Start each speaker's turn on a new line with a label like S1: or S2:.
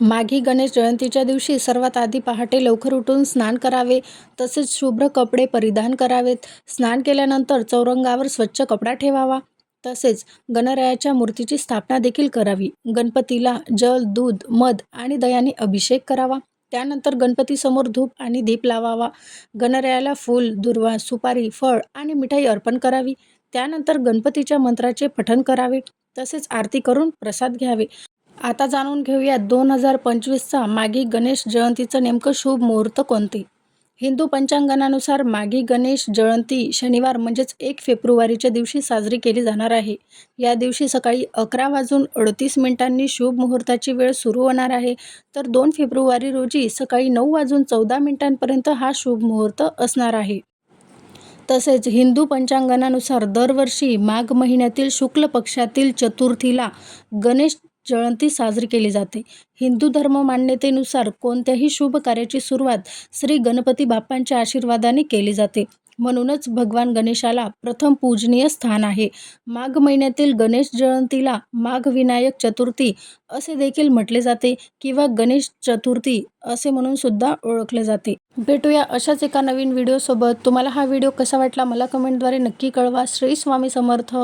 S1: माघी गणेश जयंतीच्या दिवशी सर्वात आधी पहाटे लवकर उठून स्नान करावे तसेच शुभ्र कपडे परिधान करावेत. स्नान केल्यानंतर चौरंगावर स्वच्छ कपडा ठेवावा. तसेच गणरायाच्या मूर्तीची स्थापना देखील करावी. गणपतीला जल दूध मध आणि दयाने अभिषेक करावा. त्यानंतर गणपतीसमोर धूप आणि दीप लावावा. गणरायाला फूल दुर्वा सुपारी फळ आणि मिठाई अर्पण करावी. त्यानंतर गणपतीच्या मंत्राचे पठण करावे. तसेच आरती करून प्रसाद घ्यावे. आता जाणून घेऊया दोन हजार पंचवीसचा माघी गणेश जयंतीचं नेमकं शुभ मुहूर्त कोणते? हिंदू पंचांगणानुसार माघी गणेश जयंती शनिवार म्हणजेच एक फेब्रुवारीच्या दिवशी साजरी केली जाणार आहे. या दिवशी सकाळी अकरा वाजून अडतीस मिनिटांनी शुभ मुहूर्ताची वेळ सुरू होणार आहे. तर दोन फेब्रुवारी रोजी सकाळी नऊ वाजून चौदा मिनिटांपर्यंत हा शुभ मुहूर्त असणार आहे. तसेच हिंदू पंचांगणानुसार दरवर्षी माघ महिन्यातील शुक्ल पक्षातील चतुर्थीला गणेश जयंती साजरी केली जाते. हिंदू धर्म मान्यतेनुसार कोणत्याही शुभ कार्याची सुरुवात श्री गणपती बाप्पांच्या आशीर्वादाने केली जाते. म्हणूनच भगवान गणेशाला प्रथम पूजनीय स्थान आहे. माघ महिन्यातील गणेश जयंतीला माघ विनायक चतुर्थी असे देखील म्हटले जाते किंवा गणेश चतुर्थी असे म्हणून सुद्धा ओळखले जाते. भेटूया अशाच एका नवीन व्हिडिओसोबत तुम्हाला हा व्हिडिओ कसा वाटला? मला कमेंटद्वारे नक्की कळवा. श्री स्वामी समर्थ.